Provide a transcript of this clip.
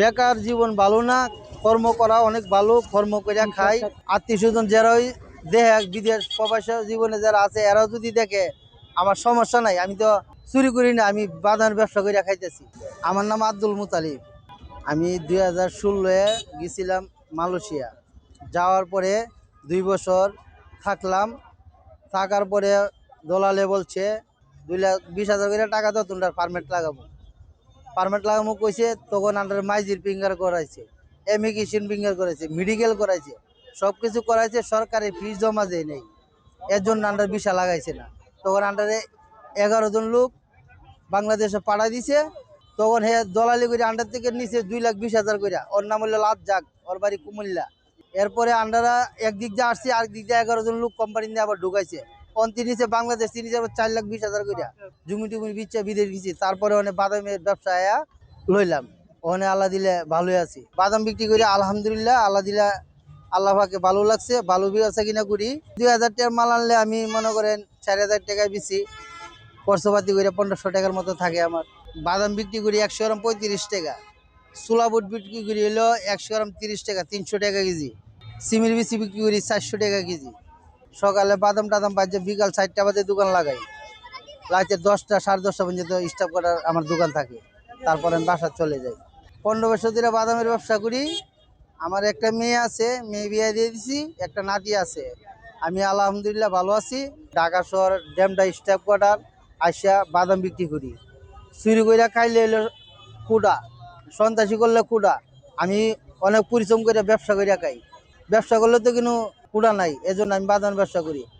বেকার জীবন ভালো না, কর্ম করা অনেক ভালো, কর্ম করে খাই। আত্মীয় স্বজন যারাই দেখে বিদেশ প্রবাসী জীবনে যারা আছে, এরাও যদি দেখে, আমার সমস্যা নাই, আমি তো চুরি করি না, আমি বাদান ব্যবসা করে খাইতেছি। আমার নাম আব্দুল মুতালিব। আমি দুই হাজার ষোলোয় গেছিলাম মালয়েশিয়া। যাওয়ার পরে দুই বছর থাকলাম। থাকার পরে দলালে বলছে, দুই লাখ, বিশ হাজার করে টাকা তো তোমরা পারমিট লাগাবো। পারমিট লাগাবো কইছে, তখন আন্ডার মাইজির ফিঙ্গার করাইছে এমিগ্রেশন ফিঙ্গার করাইছে মেডিকেল করাইছে সব কিছু করাইছে, সরকারি ফিস জমা দেয় নেই। এর জন্য আন্ডার ভিসা লাগাইছে না। তখন আন্ডারে এগারো জন লোক বাংলাদেশে পাঠাই দিছে, তখন হে দলালি করে আন্ডার থেকে নিচে দুই লাখ বিশ হাজার করে ওর নাম হলো লাভ যাক ওর বাড়ি কুমিল্লা। এরপরে আন্ডারা একদিক দিয়ে আসছে আর দিক দিয়ে এগারো জন লোক কোম্পানি নিয়ে আবার ঢুকাইছে। অন্তি নিচে বাংলাদেশ, তিনি চার লাখ বিশ হাজার করে জমি টুমি বিচ্ছে বিদেশ গেছি তারপরে অনেক বাদামের ব্যবসা লইলাম। ওখানে আল্লাহ দিলে ভালোই আছি। বাদাম বিক্রি করে, আলহামদুলিল্লাহ, আল্লাহ দিলে আল্লাহ পাকে ভালো লাগছে, ভালো ব্যবসা কিনা করি। দুই হাজার টাকার মাল আনলে আমি মনে করেন চার হাজার টাকায় বেশি খরচপাতি করে পনেরোশো টাকার মতো থাকে আমার। বাদাম বিক্রি করি একশো গ্রাম পঁয়ত্রিশ টাকা। চুলা বুট বিক্রি করি হলো একশো গ্রাম তিরিশ টাকা, তিনশো টাকা কেজি। সিমির বিচি বিক্রি করি চারশো টাকা কেজি। সকালে বাদাম টাদাম বাজে বিকাল চারটা বাজে দোকান লাগাই। রাতে দশটা সাড়ে দশটা পর্যন্ত স্টাফ করার আমার দোকান থাকে। তারপরে আমি বাসা চলে যাই। পনেরো বছর ধরে বাদামের ব্যবসা করি। আমার একটা মেয়ে আছে, মেয়ে বিয়ে দিয়ে দিছি, একটা নাতি আছে। আমি আলহামদুলিল্লাহ ভালো আছি। ঢাকা শহর ড্যামটা স্টাফ কোয়ার্টার আসিয়া বাদাম বিক্রি করি। চুরি করে খাইলে এলো কুড়া, সন্ত্রাসী করলে কুড়া। আমি অনেক পরিশ্রম করে ব্যবসা করে খাই। ব্যবসা করলে তো কিন্তু কুড়া নাই, এজন্য আমি বাদাম ব্যবসা করি।